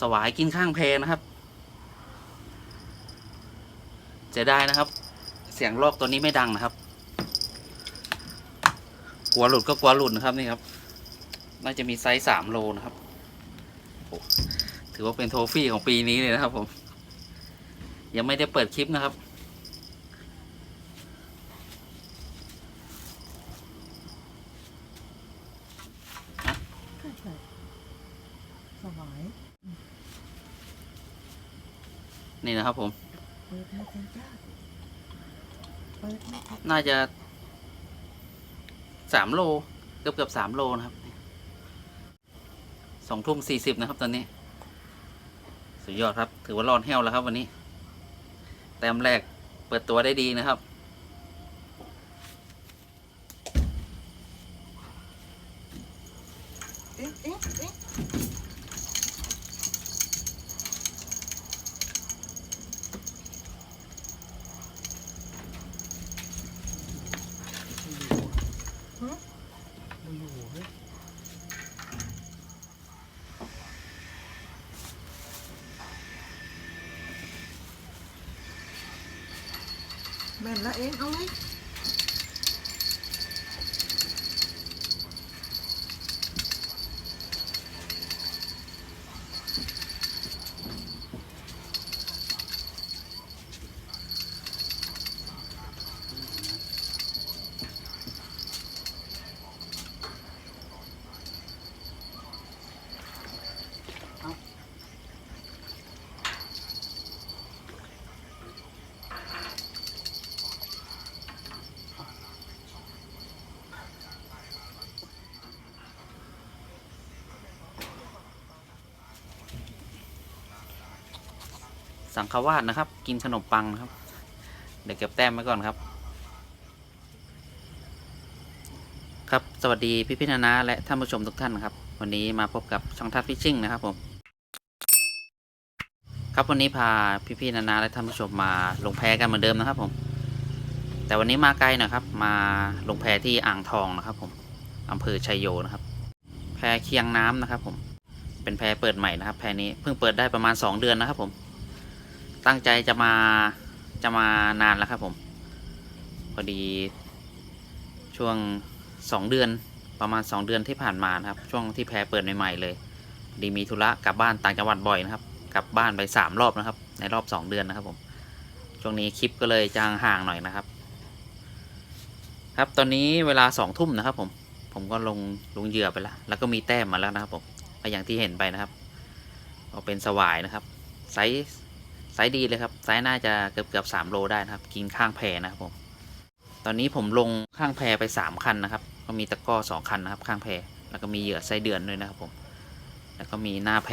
สวายกินข้างเพนะครับจะได้นะครับ เสียงลอกตัวนี้ไม่ดังนะครับ กลัวหลุดก็กลัวหลุดนะครับนี่ครับ น่าจะมีไซส์สามโลนะครับถือว่าเป็นโทฟี่ของปีนี้เลยนะครับผม ยังไม่ได้เปิดคลิปนะครับ ใช่ใช่สวาย นี่นะครับผมเปิดให้เป็นจ้าเปิดให้เป็นน่าจะสามโล เกือบเกือบสามโลนะครับสองทุ่มสี่สิบนะครับ ตอนนี้ สุดยอดครับ ถือว่ารอดแห้วแล้วครับ วันนี้ แต้มแรกเปิดตัวได้ดีนะครับ เอ๊ะเอ๊ะเอ๊ะ แม่นละเองเอาเลย สังขวาสนะครับ กินขนมปังนะครับ เดี๋ยวเก็บแต้มไว้ก่อนครับ ครับสวัสดีพี่พี่นานาและท่านผู้ชมทุกท่านนะครับ วันนี้มาพบกับช่องทัดฟิชชิ่งนะครับผมครับวันนี้พาพี่พี่นานาและท่านผู้ชมมาลงแพกันเหมือนเดิมนะครับผม แต่วันนี้มาไกลหนะครับ มาลงแพที่อ่างทองนะครับ ผมอำเภอชัยโยนะครับ แพเคียงน้ำนะครับ ผมเป็นแพเปิดใหม่นะครับ แพนี้เพิ่งเปิดได้ประมาณ 2 เดือนนะครับผม ตั้งใจจะมาจะมานานแล้วครับผม พอดีช่วง2เดือนประมาณ2เดือนที่ผ่านมานะครับ ช่วงที่แพเปิดใหม่ๆเลยพอดีมีธุระกลับบ้านต่างจังหวัดบ่อยนะครับ กลับบ้านไปสามรอบนะครับ ในรอบ2เดือนนะครับผม ช่วงนี้คลิปก็เลยจางห่างหน่อยนะครับ ครับตอนนี้เวลาสองทุ่มนะครับผมผมก็ลงลงเหยื่อไปแล้ว แล้วก็มีแต้มมาแล้วนะครับผมอย่างที่เห็นไปนะครับก็เป็นสวายนะครับไซส์ ไซส์ดีเลยครับไซส์น่าจะเกือบเกือบสามโลได้นะครับ กินข้างแพนะครับผม ตอนนี้ผมลงข้างแพไปสามคันนะครับ ก็มีตะก้อสองคันนะครับ ข้างแพแล้วก็มีเหยื่อไส้เดือนด้วยนะครับผม แล้วก็มีหน้าแพ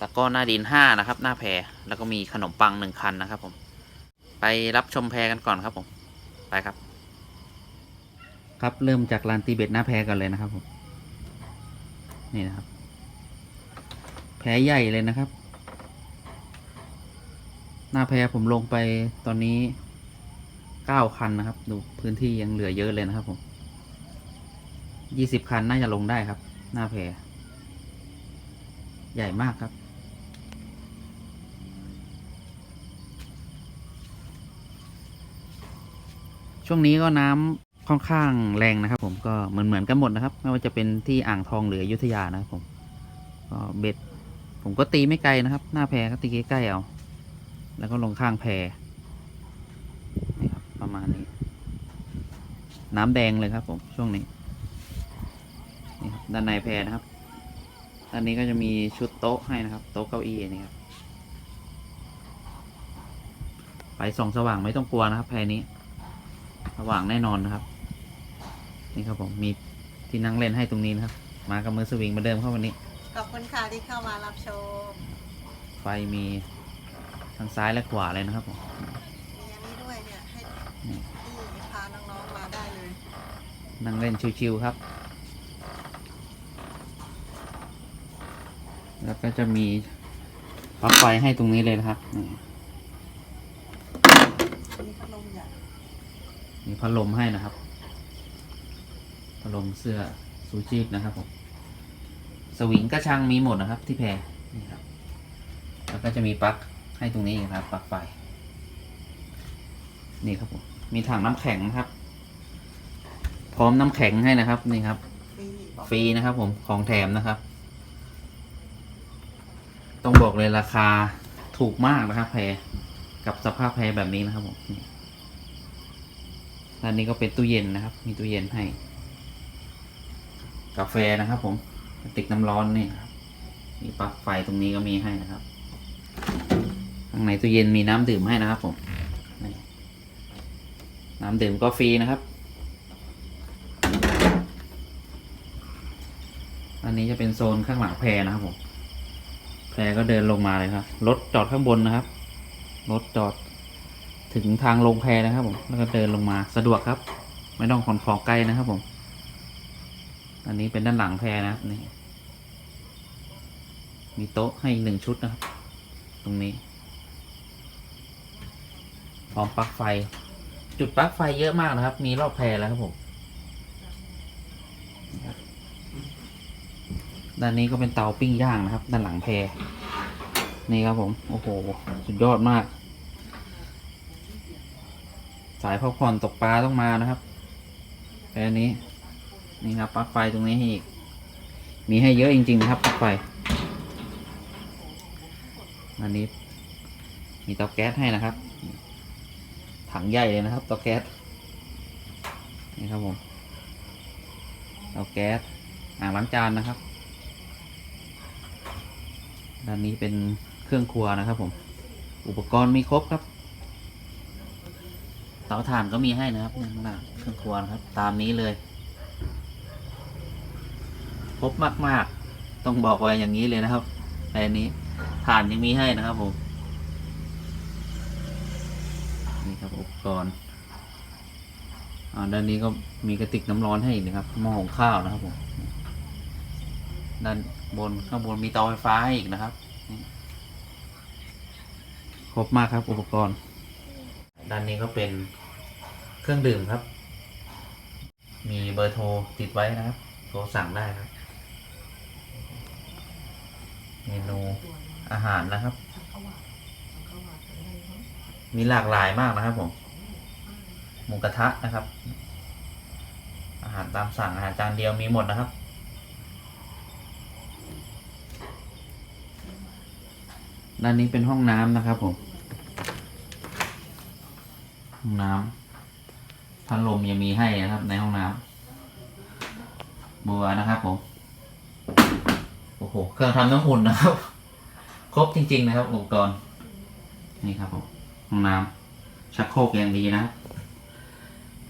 ตะก้อหน้าดินห้านะครับ หน้าแพแล้วก็มีขนมปังหนึ่งคันนะครับผม ไปรับชมแพกันก่อนครับผม ไปครับ ครับเริ่มจากลานตีเบ็ดหน้าแพกันเลยนะครับผม นี่นะครับ แพใหญ่เลยนะครับ หน้าแพผมลงไปตอนนี้เก้าคันนะครับ ดูพื้นที่ยังเหลือเยอะเลยนะครับผมยี่สิบคันน่าจะลงได้ครับ หน้าแพใหญ่มากครับ ช่วงนี้ก็น้ำค่อนข้างแรงนะครับ ผมก็เหมือนเหมือนกันหมดนะครับ ไม่ว่าจะเป็นที่อ่างทองหรืออยุธยานะครับผมก็เบ็ด ผมก็ตีไม่ไกลนะครับ หน้าแพก็ตีใกล้ๆเอา แล้วก็ลงข้างแพนี่ครับประมาณนี้ น้ำแดงเลยครับผมช่วงนี้นี่ครับด้านในแพนะครับด้านนี้ก็จะมีชุดโต๊ะให้นะครับ โต๊ะเก้าอี้นี่ครับไฟส่องสว่างไม่ต้องกลัวนะครับแพนี้สว่างแน่นอนนะครับ นี่ครับผมมีที่นั่งเล่นให้ตรงนี้นะครับ มากับมือสวิงเหมาเดิมเข้าวันนี้ ขอบคุณค่ะที่เข้ามารับชม ไฟมี ทางซ้ายและขวาเลยนะครับผมมีอันนี้ด้วยเนี่ยให้นี่ที่พาน้องๆมาได้เลยนั่งเล่นชิวๆครับ แล้วก็จะมีปลั๊กไฟให้ตรงนี้เลยนะครับนี่มีพัดลมใหญ่มีพัดลมให้นะครับ พัดลมเสื้อซูชีพนะครับผม สวิงกระชังมีหมดนะครับที่แพรนี่ครับ แล้วก็จะมีปลั๊ก ให้ตรงนี้นะครับปลั๊กไฟ นี่ครับผมมีถังน้ำแข็งนะครับ พร้อมน้ำแข็งให้นะครับนี่ครับ ฟรีนะครับ ผมของแถมนะครับ ต้องบอกเลยราคาถูกมากนะครับ แพรกับสภาพแพรแบบนี้นะครับผมนี่ด้านนี้ก็เป็นตู้เย็นนะครับ มีตู้เย็นให้ กาแฟนะครับ ผมติกน้ำร้อนนี่ครับมีปลั๊กไฟตรงนี้ก็มีให้นะครับางในตู้เย็นมีน้ำดื่มให้นะครับผมน้ำดื่มก็ฟรีนะครับ อันนี้จะเป็นโซนข้างหลังแพรนะครับผม แพรก็เดินลงมาเลยครับ รถจอดข้างบนนะครับ รถจอดถึงทางลงแพรนะครับผม แล้วก็เดินลงมาสะดวกครับ ไม่ต้องขนของไกลนะครับผม อันนี้เป็นด้านหลังแพรนะครับนี่ มีโต๊ะให้อีกหนึ่งชุดนะครับ ตรงนี้ พร้อมปลั๊กไฟ จุดปลั๊กไฟเยอะมากนะครับ มีรอบแพรแล้วครับผมด้านนี้ก็เป็นเตาปิ้งย่างนะครับ ด้านหลังแพรนี่ครับผม โอ้โห สุดยอดมาก สายพักผ่อนตกปลาต้องมานะครับแพรนี้ นี่ครับปลั๊กไฟตรงนี้ให้อีก มีให้เยอะจริงๆนะครับปลั๊กไฟ อันนี้ มีเตาแก๊สให้นะครับ ถังใหญ่เลยนะครับเตาแก๊สนี่ครับผมเตาแก๊สอ่างล้างจานนะครับด้านนี้เป็นเครื่องครัวนะครับผม อุปกรณ์มีครบครับ เตาถ่านก็มีให้นะครับนี่ข้างหน้าเครื่องครัวนะครับ ตามนี้เลย ครบมาก ๆ ต้องบอกไว้อย่างนี้เลยนะครับแต่อันนี้ถ่านยังมีให้นะครับผม นี่ครับอุปกรณ์ด้านนี้ก็มีกระติกน้ำร้อนให้อีกนะครับหม้อหุงข้าวนะครับผมด้านบนข้างบนมีเตาไฟฟ้าให้อีกนะครับครบมากครับอุปกรณ์ ด้านนี้ก็เป็นเครื่องดื่มครับ มีเบอร์โทรติดไว้นะครับโทรสั่งได้ครับ เมนูอาหารนะครับ มีหลากหลายมากนะครับผมหมูกระทะนะครับ อาหารตามสั่งอาหารจานเดียวมีหมดนะครับ ด้านนี้เป็นห้องน้ำนะครับผมห้องน้ำพัดลมยังมีให้นะครับ ในห้องน้ำบัวนะครับผมโอ้โหเครื่องทำน้ำอุ่นนะครับ ครบจริง ๆ นะครับอุปกรณ์นี่ครับผม ห้องน้ำชักโครกอย่างดีนะครับ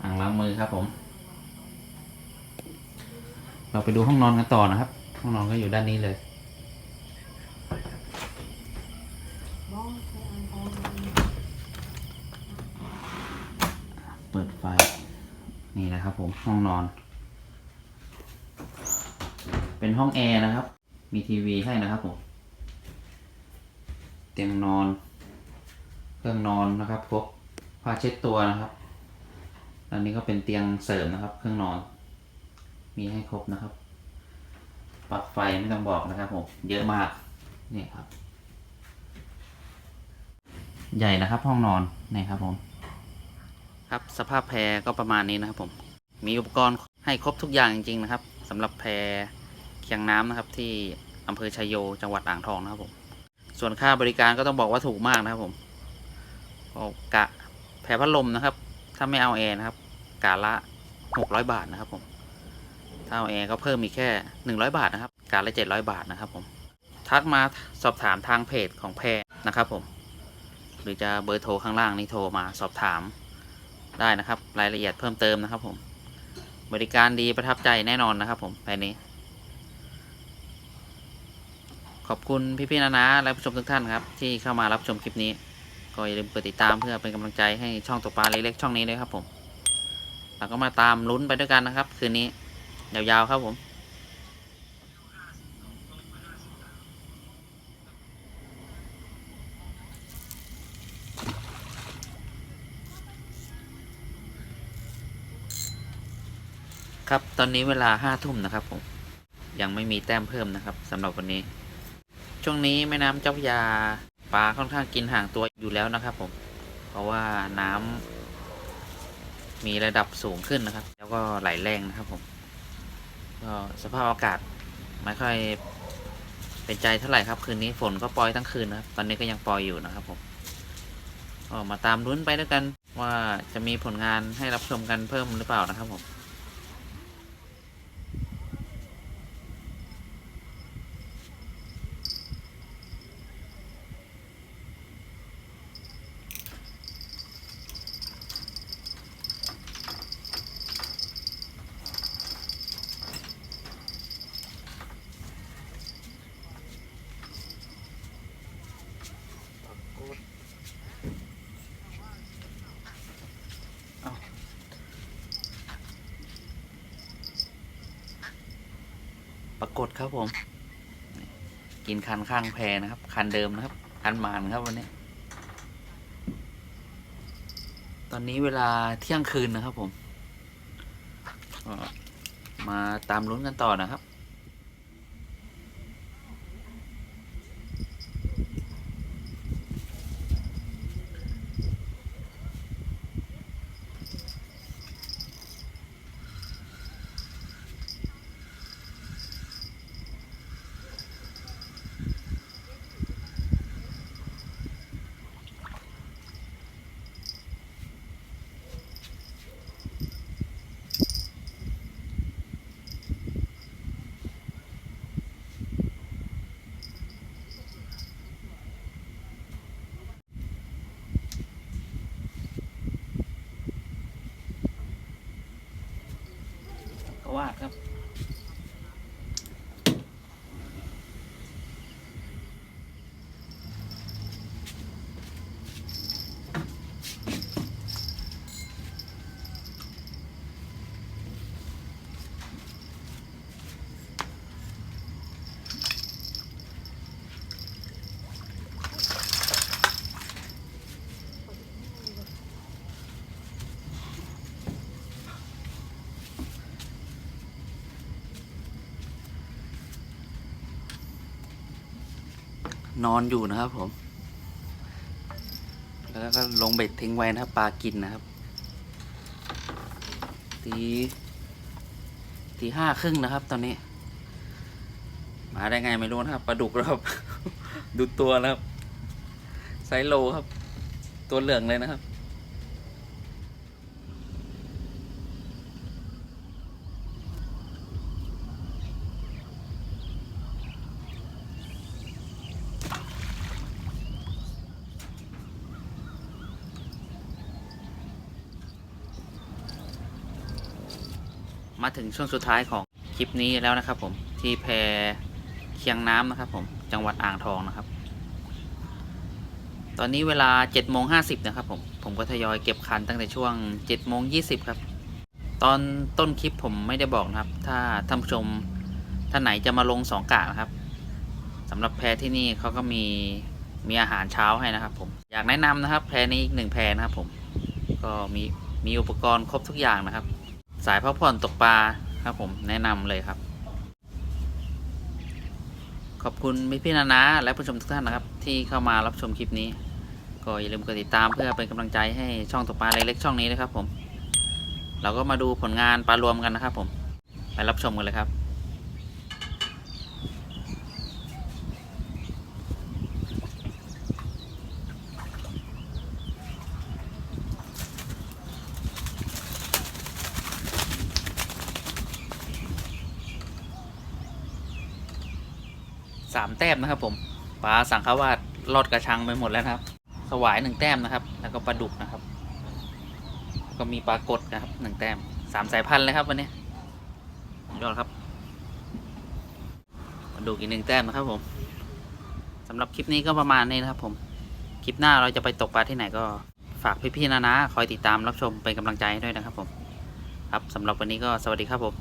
อ่างล้างมือครับผม เราไปดูห้องนอนกันต่อนะครับ ห้องนอนก็อยู่ด้านนี้เลยเปิดไฟ นี่นะครับผมห้องนอน เป็นห้องแอร์นะครับ มีทีวีให้นะครับผม เตียงนอน เครื่องนอนนะครับครบผ้าเช็ดตัวนะครับ อันนี้ก็เป็นเตียงเสริมนะครับ เครื่องนอน มีให้ครบนะครับปลั๊กไฟไม่ต้องบอกนะครับผมเยอะมากนี่ครับ ใหญ่นะครับห้องนอนนี่ครับผมครับสภาพแพรก็ประมาณนี้นะครับ ผม มีอุปกรณ์ให้ครบทุกอย่างจริงๆนะครับสำหรับแพรเคียงน้ำนะครับ ที่อำเภอชัยโยจังหวัดอ่างทองนะครับผมส่วนค่าบริการก็ต้องบอกว่าถูกมากนะครับผม กะแพรพัดลมนะครับ ถ้าไม่เอาแอร์นะครับ กะละหกร้อยบาทนะครับผม ถ้าเอาแอร์ก็เพิ่มอีกแค่หนึ่งร้อยบาทนะครับ กะละเจ็ดร้อยบาทนะครับผม ทักมาสอบถามทางเพจของแพรนะครับผม หรือจะเบอร์โทรข้างล่างนี้โทรมาสอบถามได้นะครับ รายละเอียดเพิ่มเติมนะครับผม บริการดีประทับใจแน่นอนนะครับผมภายนี้ขอบคุณพี่ๆนานาและผู้ชมทุกท่านครับ ที่เข้ามารับชมคลิปนี้ ก็อย่าลืมกดติดตามเพื่อเป็นกำลังใจให้ช่องตกปลาเล็กๆช่องนี้ด้วยครับผมแล้วก็มาตามลุ้นไปด้วยกันนะครับ คืนนี้ยาวๆครับผมครับตอนนี้เวลาห้าทุ่มนะครับผมยังไม่มีแต้มเพิ่มนะครับสำหรับวันนี้ ช่วงนี้แม่น้ำเจ้าพระยา ปลาค่อนข้างกินห่างตัวอยู่แล้วนะครับ ผม เพราะว่าน้ำมีระดับสูงขึ้นนะครับ แล้วก็ไหลแรงนะครับ ผมก็สภาพอากาศไม่ค่อยเป็นใจเท่าไหร่ครับ คืนนี้ฝนก็ปล่อยทั้งคืนนะครับ ตอนนี้ก็ยังปล่อยอยู่นะครับ ผมก็มาตามลุ้นไปด้วยกันว่าจะมีผลงานให้รับชมกันเพิ่มหรือเปล่านะครับผม กดครับผม กินคันข้างแพนะครับ คันเดิมนะครับ คันหมานครับวันนี้ ตอนนี้เวลาเที่ยงคืนนะครับผม มาตามลุ้นกันต่อนะครับ นอนอยู่นะครับผม แล้วก็ลงเบ็ดทิ้งไว้นะครับปลากินนะครับ ตีตีห้าครึ่งนะครับ ตอนนี้ มาได้ไงไม่รู้นะครับปลาดุกครับ ดูตัวนะครับไซโลครับ ตัวเหลืองเลยนะครับ มาถึงช่วงสุดท้ายของคลิปนี้แล้วนะครับ ผมที่แพเคียงน้ำนะครับ ผมจังหวัดอ่างทองนะครับ ตอนนี้เวลา7จ็ดโมงห้นะครับ ผมผมก็ทยอยเก็บคันตั้งแต่ช่วง7จ็ดโมงยีครับ ตอนต้นคลิปผมไม่ได้บอกนะครับ ถ้าท่านผู้ชมท่านไหนจะมาลงสองกะนะครับสำหรับแพที่นี่เขาก็มีมีอาหารเช้าให้นะครับ ผมอยากแนะนำนะครับ แพนี้อีกหนึ่งแพนะครับ ผมก็มีมีอุปกรณ์ครบทุกอย่างนะครับ สายพักผ่อนตกปลาครับผมแนะนำเลยครับ ขอบคุณพี่พี่นานาและผู้ชมทุกท่านนะครับ ที่เข้ามารับชมคลิปนี้ ก็อย่าลืมกดติดตามเพื่อเป็นกำลังใจให้ช่องตกปลาเล็กๆช่องนี้นะครับผม เราก็มาดูผลงานปลารวมกันนะครับผม ไปรับชมกันเลยครับ สามแต้มนะครับผมปลาสังขวาดลอดกระชังไปหมดแล้วนะครับ สวายหนึ่งแต้มนะครับ แล้วก็ปลาดุกนะครับ ก็มีปลากดนะครับหนึ่งแต้มสามสายพันธุ์เลยครับวันนี้ยอดครับปลาดุกอีกหนึ่งแต้มนะครับผมสำหรับคลิปนี้ก็ประมาณนี้นะครับ ผมคลิปหน้าเราจะไปตกปลาที่ไหนก็ฝากพี่ๆนะนะคอยติดตามรับชมเป็นกำลังใจให้ด้วยนะครับผม ครับสำหรับวันนี้ก็สวัสดีครับผม